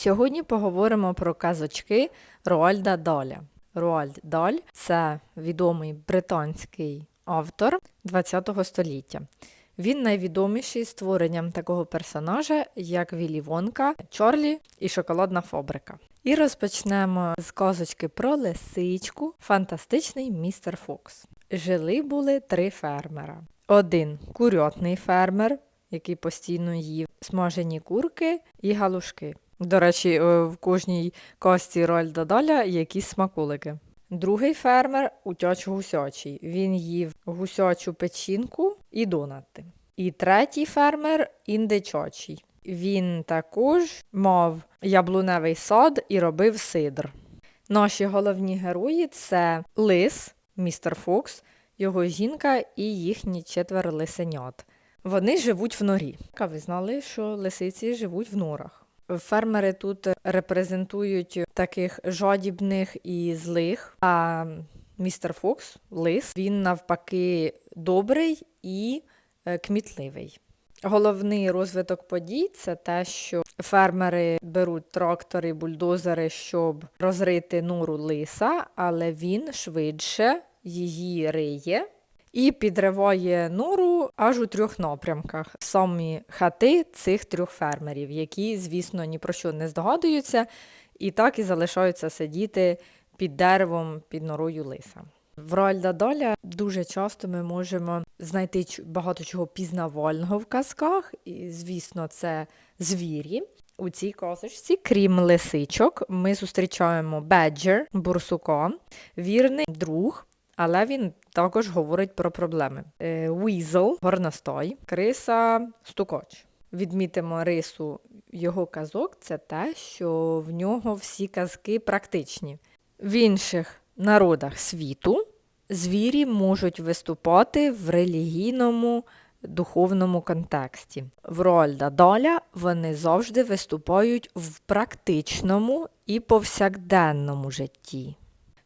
Сьогодні поговоримо про казочки Роальда Даля. Роальд Даль це відомий британський автор ХХ століття. Він найвідоміший створенням такого персонажа, як Віллі Вонка, Чорлі і Шоколадна фабрика. І розпочнемо з казочки про лисичку, фантастичний містер Фокс. Жили були три фермера. Один курятний фермер, який постійно їв смажені курки і галушки. До речі, е, в кожній кості Рольда Даля якісь смаколики. Другий фермер утяч гусячий. Він їв гусячу печінку і донати. І третій фермер індичачий. Він також мав яблуневий сад і робив сидр. Наші головні герої це лис, містер Фокс, його жінка і їхні четверо лисенят. Вони живуть в норі. А ви знали, що лисиці живуть в норах? Фермери тут репрезентують таких жадібних і злих, а містер Фокс, лис, він навпаки добрий і е, кмітливий. Головний розвиток подій це те, що фермери беруть трактори, бульдозери, щоб розрити нору лиса, але він швидше її риє і підриває нору аж у трьох напрямках. Самі хати цих трьох фермерів, які, звісно, ні про що не здогадуються, і так і залишаються сидіти під деревом під норою лиса. В Роальда Доля дуже часто ми можемо знайти багато чого пізнавального в казках, і, звісно, це звірі. У цій казочці, крім лисичок, ми зустрічаємо Беджер, бурсука, вірний друг, але він також говорить про проблеми. Візел, горностой, криса, стукоч. Відмітимо рису його казок це те, що в нього всі казки практичні. В інших народах світу звірі можуть виступати в релігійному духовному контексті. В Рольда Доля вони завжди виступають в практичному і повсякденному житті.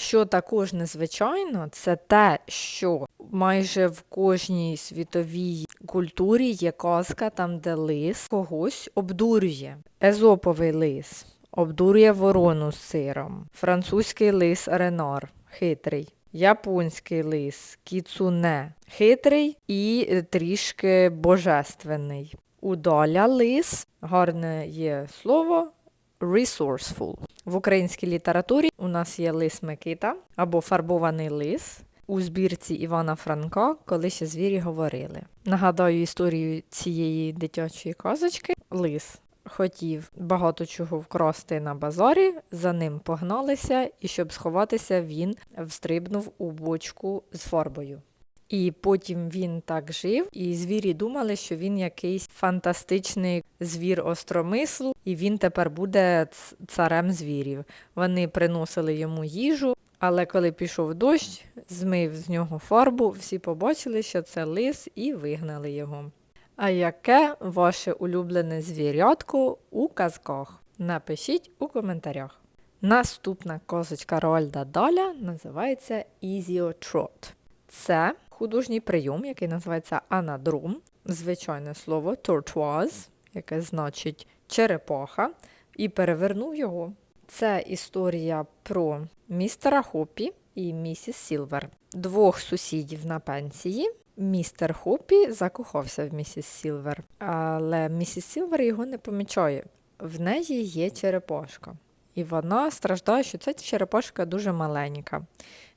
Що також незвичайно, це те, що майже в кожній світовій культурі є казка, там, де лис когось обдурює. Езоповий лис обдурює ворону з сиром, французький лис Ренар хитрий, японський лис кіцуне хитрий і трішки божественний. У доля лис гарне є слово resourceful. В українській літературі у нас є лис Микита або фарбований лис. У збірці Івана Франка, коли ще звірі говорили. Нагадаю історію цієї дитячої казочки. Лис хотів багато чого вкрасти на базарі, за ним погналися, і щоб сховатися, він встрибнув у бочку з фарбою. І потім він так жив, і звірі думали, що він якийсь фантастичний звір остромислу, і він тепер буде царем звірів. Вони приносили йому їжу, але коли пішов дощ, змив з нього фарбу, всі побачили, що це лис, і вигнали його. А яке ваше улюблене звірятко у казках? Напишіть у коментарях. Наступна козочка Роальда Даля називається Ізіотрот. Це художній прийом, який називається анадрум, звичайне слово tortoise, яке значить черепаха, і перевернув його. Це історія про містера Хопі і місіс Сілвер, двох сусідів на пенсії. Містер Хопі закохався в місіс Сілвер, але місіс Сілвер його не помічає. В неї є черепашка, і вона страждає, що ця черепашка дуже маленька.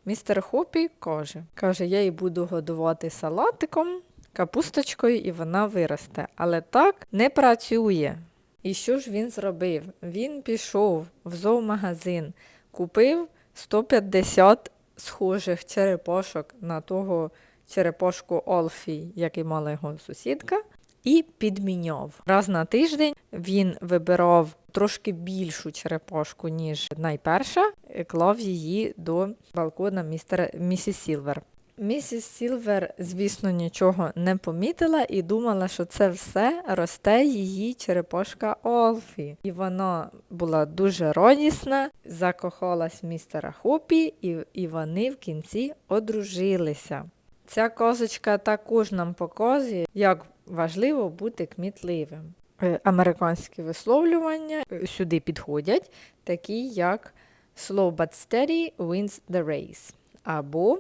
Містер Хопі каже, каже, я її буду годувати салатиком, капусточкою, і вона виросте. Але так не працює. І що ж він зробив? Він пішов в зоомагазин, купив 150 схожих черепашок на того черепашку Олфі, який мала його сусідка, і підміняв. Раз на тиждень він вибирав трошки більшу черепашку, ніж найперша, клав її до балкона містера місіс Сілвер. Місіс Сілвер, звісно, нічого не помітила і думала, що це все росте її черепашка Олфі. І вона була дуже радісна, закохалась містера Хопі, і, і вони в кінці одружилися. Ця козочка також нам показує, як важливо бути кмітливим. е, американські висловлювання е, сюди підходять, такі як slow but steady wins the race або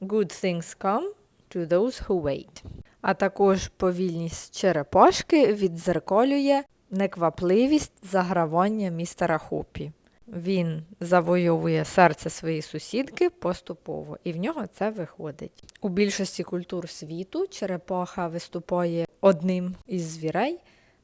good things come to those who wait. А також повільність черепашки віддзеркалює неквапливість загравання містера Хопі. Він завойовує серце своєї сусідки поступово, і в нього це виходить. У більшості культур світу черепаха виступає одним із звірей,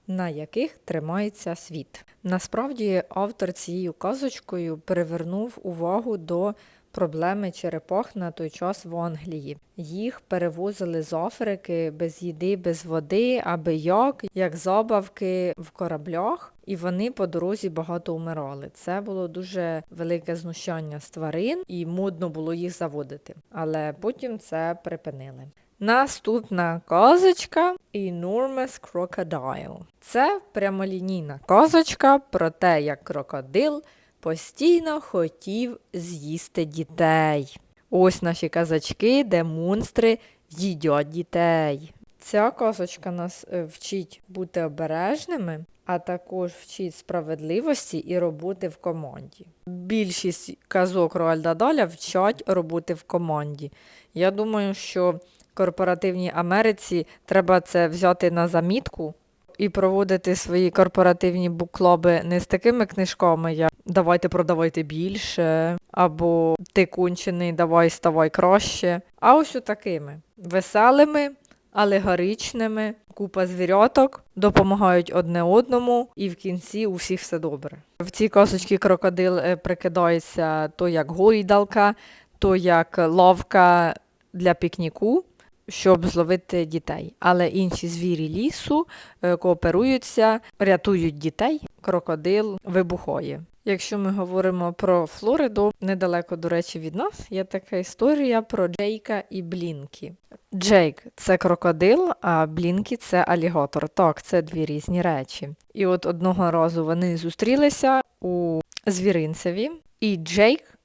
на яких тримається світ. Насправді, автор цією казочкою привернув увагу до проблеми черепах на той час в Англії. Їх перевозили з Африки без їди, без води, аби як, як забавки в кораблях, і вони по дорозі багато умирали. Це було дуже велике знущання з тварин, і модно було їх заводити. Але потім це припинили. Наступна казочка Enormous Crocodile. Це прямолінійна казочка про те, як крокодил постійно хотів з'їсти дітей. Ось наші казачки, де монстри їдять дітей. Ця казочка нас е, вчить бути обережними, а також вчить справедливості і роботи в команді. Більшість казок Роальда Даля вчать роботи в команді. Я думаю, що корпоративній Америці треба це взяти на замітку і проводити свої корпоративні буклоби не з такими книжками, як Давайте продавайте більше, або Ти кончений, давай ставай краще. А ось такими веселими, алегоричними, купа звіряток, допомагають одне одному, і в кінці у всіх все добре. В цій казочці крокодил е, прикидається то як гойдалка, то як лавка для пікніку щоб зловити дітей. Але інші звірі лісу е, кооперуються, рятують дітей, крокодил вибухає. Якщо ми говоримо про Флориду, недалеко, до речі, від нас є така історія про Джейка і Блінкі. Джейк це крокодил, а Блінкі це алігатор. Так, це дві різні речі. І от одного разу вони зустрілися у звіринцеві, і Джейк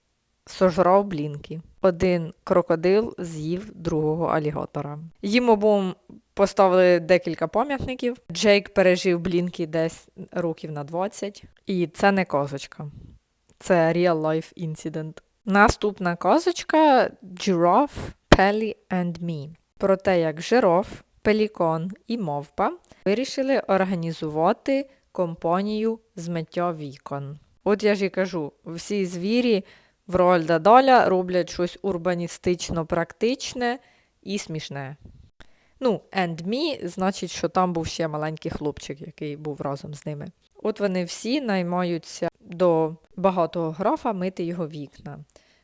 сожрав Блінкі. Один крокодил з'їв другого алігатора. Їм обом поставили декілька пам'ятників. Джейк пережив Блінкі десь років на 20. І це не казочка. Це real life incident. Наступна казочка Giraffe, Pelly and Me. Про те, як жираф, пелікон і мовпа вирішили організувати компанію з миття вікон. От я ж і кажу, всі звірі в Роальда Даля роблять щось урбаністично практичне і смішне. Ну, and me, значить, що там був ще маленький хлопчик, який був разом з ними. От вони всі наймаються до багатого графа мити його вікна.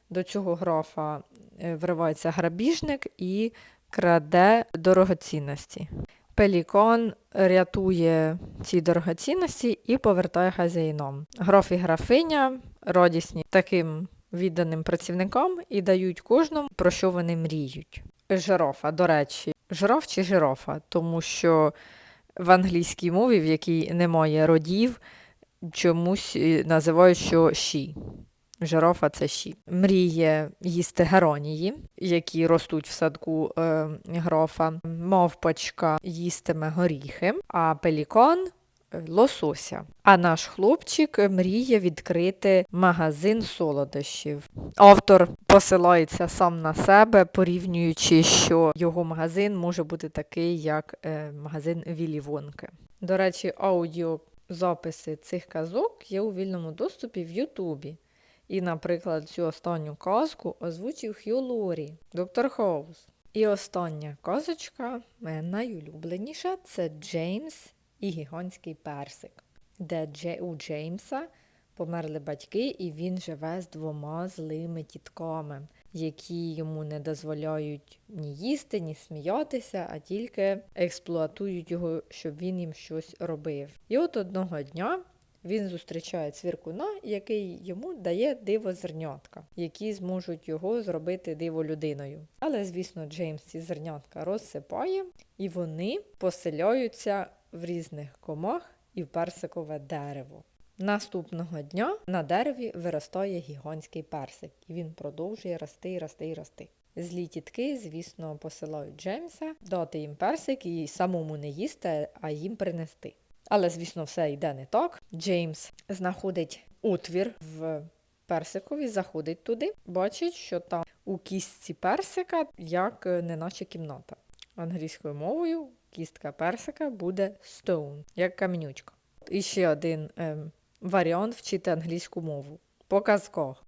До цього графа е, вривається грабіжник і краде дорогоцінності. Пелікон рятує ці дорогоцінності і повертає хазяїном. Граф і графиня радісні таким відданим працівникам і дають кожному, про що вони мріють. Жирафа, до речі, жираф чи жирафа, тому що в англійській мові, в якій немає родів, чомусь е, називають що ші. Жирафа це щі. Мріє їсти геронії, які ростуть в садку е, графа. Мовпочка їстиме горіхи, а пелікон лосося. А наш хлопчик мріє відкрити магазин солодощів. Автор посилається сам на себе, порівнюючи, що його магазин може бути такий, як е, магазин Вілі Вонки. До речі, аудіозаписи цих казок є у вільному доступі в Ютубі. І, наприклад, цю останню казку озвучив Хью Лорі, доктор Хоус. І остання казочка, найулюбленіша, це Джеймс і гігантський персик, де у Джеймса померли батьки, і він живе з двома злими тітками, які йому не дозволяють ні їсти, ні сміятися, а тільки експлуатують його, щоб він їм щось робив. І от одного дня. Він зустрічає цвіркуна, який йому дає диво зернятка, які зможуть його зробити диво людиною. Але, звісно, Джеймс ці зернятка розсипає, і вони поселяються в різних комах і в персикове дерево. Наступного дня на дереві виростає гігантський персик, і він продовжує рости, рости і рости. Злі тітки, звісно, посилають Джеймса дати їм персик і самому не їсти, а їм принести. Але, звісно, все йде не так. Джеймс знаходить отвір в персикові, заходить туди, бачить, що там у кістці персика як е, неначе кімната. Англійською мовою кістка персика буде stone, як камінючка. І ще один ем, варіант вчити англійську мову по казках.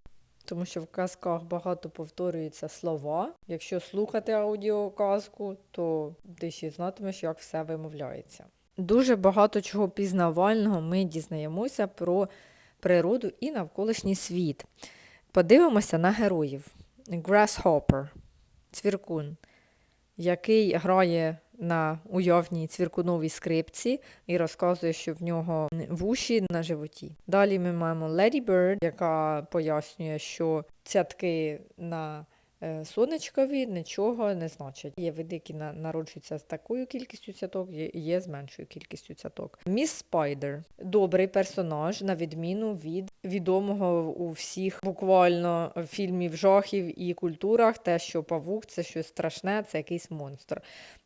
Тому що в казках багато повторюються слова. Якщо слухати аудіоказку, то ти ще знатимеш, як все вимовляється. Дуже багато чого пізнавального ми дізнаємося про природу і навколишній світ. Подивимося на героїв. Grasshopper, цвіркун, який грає на уявній цвіркуновій скрипці і розказує, що в нього вуші на животі. Далі ми маємо Lady Bird, яка пояснює, що цятки на сонечкові нічого не значать. Є види, які народжуються з такою кількістю цяток, є, з меншою кількістю цяток. Міс Спайдер добрий персонаж, на відміну від відомого у всіх буквально фільмів жахів і культурах, те, що павук це щось страшне, це якийсь монстр.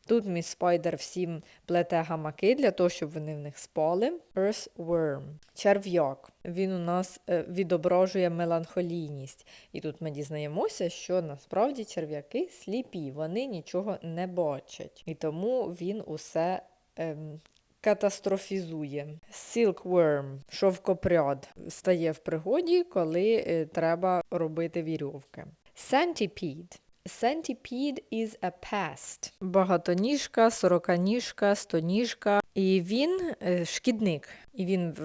Тут міс Спайдер всім плете гамаки для того, щоб вони в них спали. Earthworm – черв'як. Він у нас е, відображує меланхолійність. І тут ми дізнаємося, що насправді черв'яки сліпі, вони нічого не бачать. І тому він усе ем, катастрофізує. Silkworm – шовкопряд стає в пригоді, коли е, треба робити вірьовки. Centipede Centipede is a pest. Багатоніжка, сороканіжка, стоніжка. І він е, шкідник. І він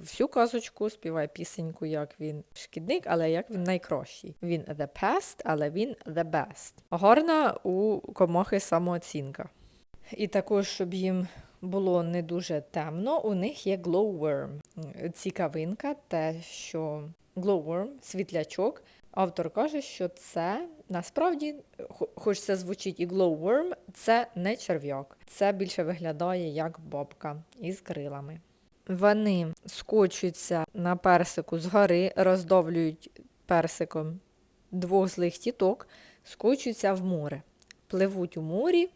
всю казочку співає пісеньку, як він шкідник, але як він найкращий. Він the pest, але він the best. Гарна у комахи самооцінка. І також, щоб їм було не дуже темно, у них є glowworm. Цікавинка, те, що glowworm, світлячок, автор каже, що це насправді, хоч це звучить і glowworm, це не черв'як. Це більше виглядає як бабка із крилами. Вони скочуються на персику згори, роздовлюють персиком двох злих тіток, скочуються в море, пливуть у морі,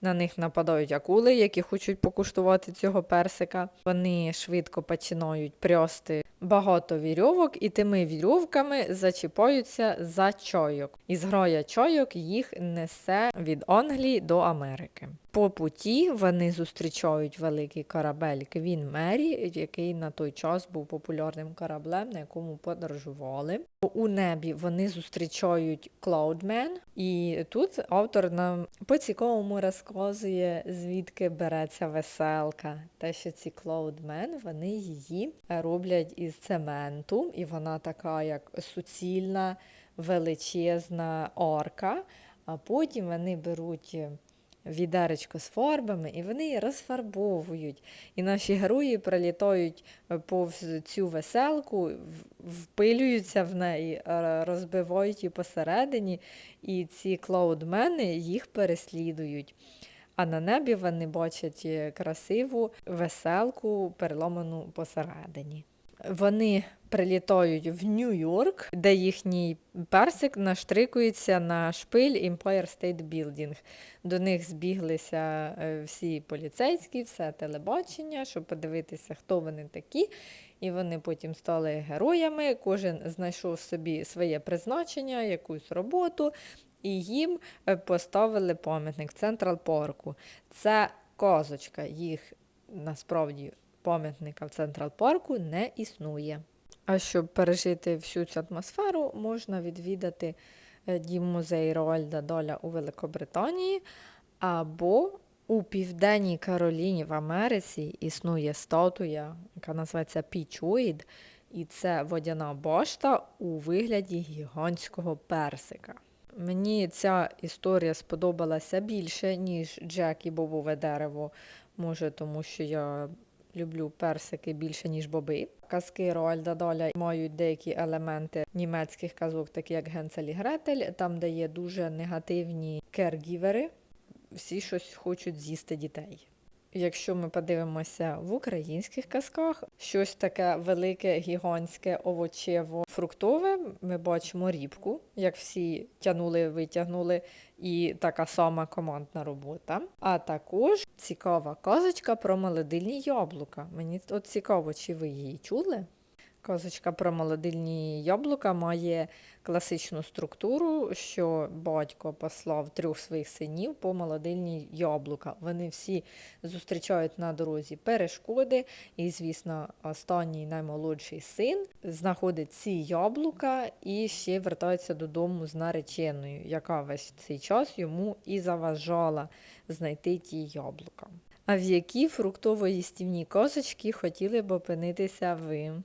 на них нападають акули, які хочуть покуштувати цього персика. Вони швидко починають прясти багато вірьовок, і тими вірьовками зачіпаються за чайок. І зграя чайок їх несе від Англії до Америки. По путі вони зустрічають великий корабель Квін Мері, який на той час був популярним кораблем, на якому подорожували. У небі вони зустрічають Cloudman, і тут автор нам по-цікавому розказує, звідки береться веселка. Те, що ці Cloudman, вони її роблять із цементу, і вона така, як суцільна, величезна арка. А потім вони беруть відеречко з фарбами, і вони її розфарбовують. І наші герої пролітають е, повз цю веселку, впилюються в неї, е, розбивають її посередині, і ці клаудмени їх переслідують. А на небі вони бачать е, красиву веселку, переломану посередині. Вони прилітають в Нью-Йорк, де їхній персик наштрикується на шпиль Empire State Building. До них збіглися е, всі поліцейські, все телебачення, щоб подивитися, хто вони такі. І вони потім стали героями. Кожен знайшов собі своє призначення, якусь роботу, і їм е, поставили пам'ятник в Централ Парку. Це казочка. Їх насправді пам'ятника в Централ Парку не існує. А щоб пережити всю цю атмосферу, можна відвідати е, дім музей Роальда Доля у Великобританії або у Південній Кароліні в Америці існує статуя, яка називається Пічоїд, і це водяна башта у вигляді гігантського персика. Мені ця історія сподобалася більше, ніж Джек і Бобове дерево. Може, тому що я люблю персики більше, ніж боби. Казки Роальда Доля мають деякі елементи німецьких казок, такі як Генцель і Гретель, там, де є дуже негативні кергівери, всі щось хочуть з'їсти дітей. Якщо ми подивимося в українських казках, щось таке велике, гігантське, овочево, фруктове, ми бачимо рібку, як всі тянули, витягнули і така сама командна робота. А також цікава казочка про молодильні яблука. Мені от цікаво, чи ви її чули? Казочка про молодильні яблука має класичну структуру, що батько послав трьох своїх синів по молодильні яблука. Вони всі зустрічають на дорозі перешкоди, і, звісно, останній наймолодший син знаходить ці яблука і ще вертається додому з нареченою, яка весь цей час йому і заважала знайти ті яблука. А в які фруктово-їстівні козочки хотіли б опинитися ви?